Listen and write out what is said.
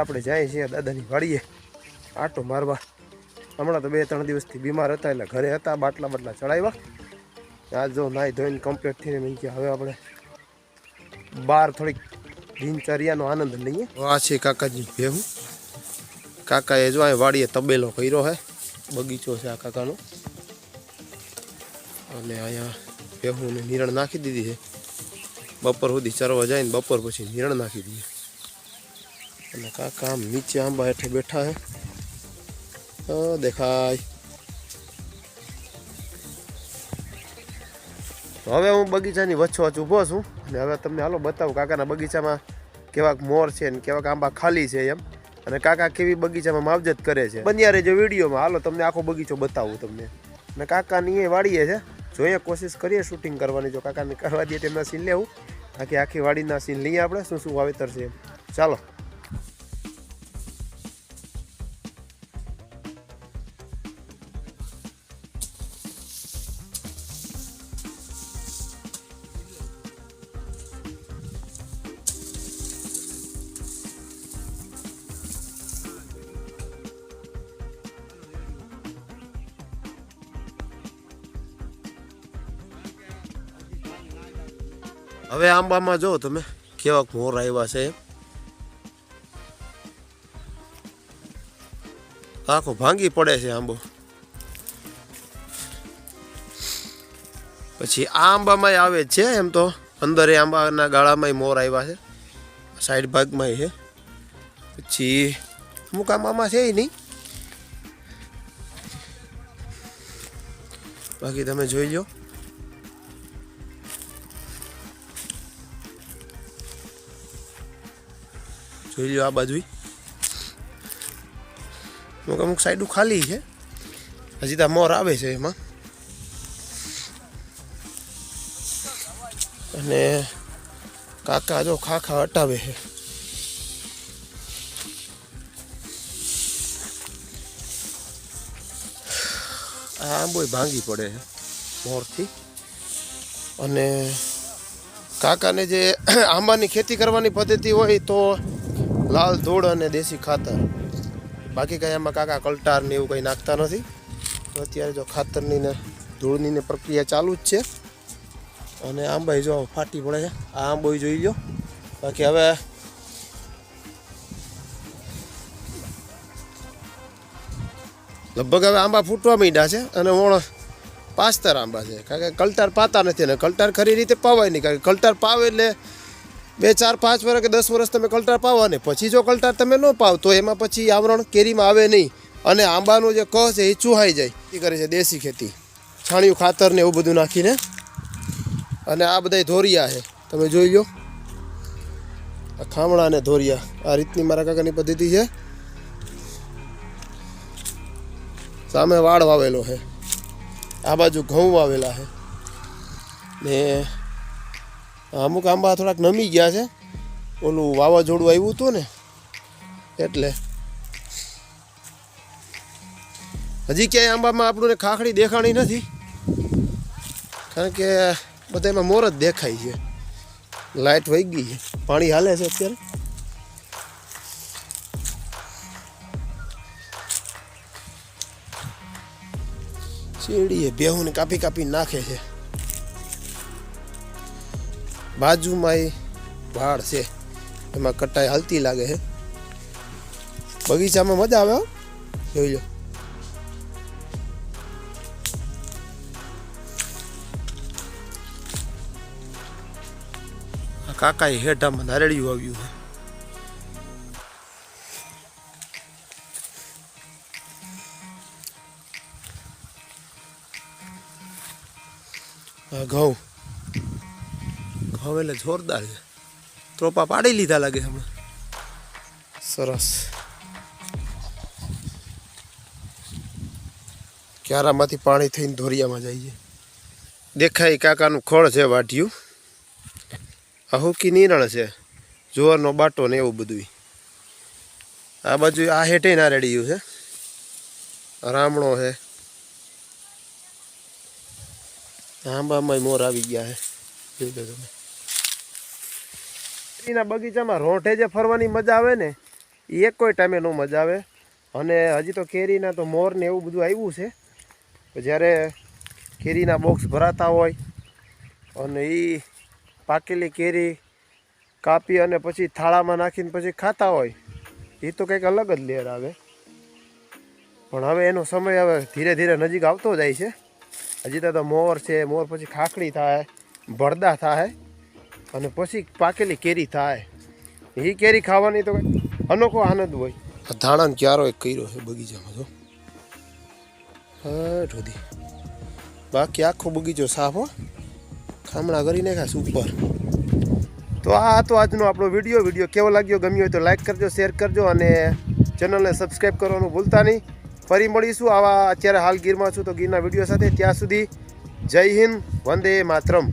આપણે જાય છીએ દાદાની વાડીએ આટો મારવા. હમણાં તો બે ત્રણ દિવસથી બીમાર હતા એટલે ઘરે હતા, બાટલા બાટલા ચડાવ્યા. આજ જો નાહી ધોઈને કમ્પ્લીટ થઈને મેં કે હવે આપણે બહાર થોડીક દિનચર્યાનો આનંદ લઈએ. આ છે કાકાજી ભેહું. કાકાએ જો અહીં વાડીએ તબેલો કર્યો હે, બગીચો છે આ કાકાનો. અને અહીંયા ભેહુંને નિરણ નાખી દીધી છે. બપોર સુધી ચરવા જાય ને બપોર પછી નિરણ નાખી દઈએ. અને કાકા નીચે આંબા હેઠે બેઠા હે. દેખાય. હવે હું બગીચાની વચ્ચો વચ્ચ ઊભો છું અને હવે તમને હાલો બતાવું કાકાના બગીચામાં કેવાક મોર છે ને કેવાક આંબા ખાલી છે એમ. અને કાકા કેવી બગીચામાં માવજત કરે છે. બન્યા રહેજો વિડીયોમાં. હાલો તમને આખો બગીચો બતાવું તમને. અને કાકાની એ વાડીએ છે. જોઈએ કોશિશ કરીએ શૂટિંગ કરવાની. જો કાકાને કરવા દઈએ તેમના સીન લેવું. આખી આખી વાડીના સીન લઈએ આપણે. શું શું વાવેતર છે ચાલો. હવે આંબામાં જો તમે કેવા મોર આવ્યા છે. આખો ભાંગી પડે છે આંબો. પછી આ આંબામાં આવે છે એમ તો. અંદર એ આંબાના ગાળામાં મોર આવ્યા છે. સાઈડ ભાગમાં છે. પછી અમુક આંબામાં છે નહીં. બાકી તમે જોઈ લો જોઈ લો આ બાજુ અમુક અમુક સાઈડો ખાલી છે. હજી તો મોર આવે છે એમાં. અને કાકા જો ખાખા હટાવે છે. આ આંબોય ભાંગી પડે છે મોરથી. અને કાકાને જે આંબાની ખેતી કરવાની પદ્ધતિ હોય તો લાલ ધૂળ અને દેશી ખાતર. બાકી કંઈ આમાં કાકા કલટાર ને એવું કંઈ નાખતા નથી. અત્યારે જો ખાતરની ને ધૂળની ને પ્રક્રિયા ચાલુ જ છે. અને આંબાઈ જો ફાટી પડે છે. આ આંબોઈ જોઈ લો બાકી હવે લગભગ હવે આંબા ફૂટવા માંડ્યા છે અને ઓણ પાસ્તર આંબા છે. કારણ કે કલટાર પાતા નથી ને કલટાર ખરી રીતે પાવાય નહીં. કારણ કે કલટાર પાવે એટલે બે, ચાર, પાંચ વર્ષ કે દસ વર્ષ તમે કલટાર પાવો ને પછી જો કલટાર તમે ન પાવ, તો એમાં પછી આવરણ કેરીમાં આવે નહીં. અને આંબાનું જે કહ છે, એ ચૂહાઈ જાય. એ કરે છે દેશી ખેતી. છાણિયું, ખાતર ને એવું બધું નાખીને. અને આ બધા ધોરિયા છે. તમે જોઈ લો. આ ખામણા અને ધોરિયા. આ રીતની મારા કાકાની પદ્ધતિ છે. સામે વાળ વાવેલો છે. આ બાજુ ઘઉં વાવેલા છે. ને અમુક આંબા થોડાક નમી ગયા છે. ઓલું વાવાઝોડું આવ્યું હતું ને, એટલે. હજી ક્યાંય આંબામાં આપણને ખાખડી દેખાણી નથી. કારણ કે બધા એમાં મોર જ દેખાય છે. લાઇટ વહી ગઈ છે. પાણી હાલે છે અત્યારે. શેરડીએ બેહુને કાપી કાપી નાખે છે. બાજુમાં એ ભાડ છે. એમાં કટાઈ હાલતી લાગે છે. બગીચામાં મજા આવે હો. જોઈ લો. આ કાકાએ હેઠામાં નારેડિયું આવ્યું છે. આ ઘઉં. ઘઉં એટલે જોરદાર છે. ત્રોપા પાડી લીધા લાગે હમણાં. સરસ. ક્યારામાંથી પાણી થઈને ધોરિયામાં જઈએ દેખાય કાકાનું ખોળ છે વાટિયું આ હુકી નીરણ છે. જુવારનો બાટો ને એવું બધું આ બાજુ આ હેઠે ના રેડિયું છે. રામણો છે. આંબામાં મોર આવી ગયા છે. જોઈ લો તમે. કેરીના બગીચામાં રોંઠે જે ફરવાની મજા આવે ને એ એક કોઈ ટાઈમે ન મજા આવે. અને હજી તો કેરીના તો મોર ને એવું બધું આવ્યું છે. જ્યારે કેરીના બોક્સ ભરાતા હોય અને એ પાકેલી કેરી કાપી અને પછી થાળામાં નાખીને પછી ખાતા હોય એ તો કંઈક અલગ જ લેર આવે. પણ હવે એનો સમય હવે ધીરે ધીરે નજીક આવતો જાય છે. હજી તો મોર છે, મોર પછી ખાખડી થાય, ભરદા થાય. અને પછી પાકેલી કેરી થાય. એ કેરી ખાવાની તો અનોખો આનંદ હોય. ધાણાને ક્યારો એક કર્યો છે બગીચામાં જો. હા ઢોધી બાકી આખો બગીચો સાફ હો. ખામણા કરી નાખ્યા સુપર તો આ હતો આજનો આપણો વીડિયો. વીડિયો કેવો લાગ્યો ગમ્યો હોય તો લાઈક કરજો શેર કરજો અને ચેનલને સબસ્ક્રાઈબ કરવાનું ભૂલતા નહીં. ફરી મળીશું આવા અત્યારે હાલ ગીરમાં છું તો ગીરના વીડિયો સાથે. ત્યાં સુધી જય હિન્દ વંદે માતરમ.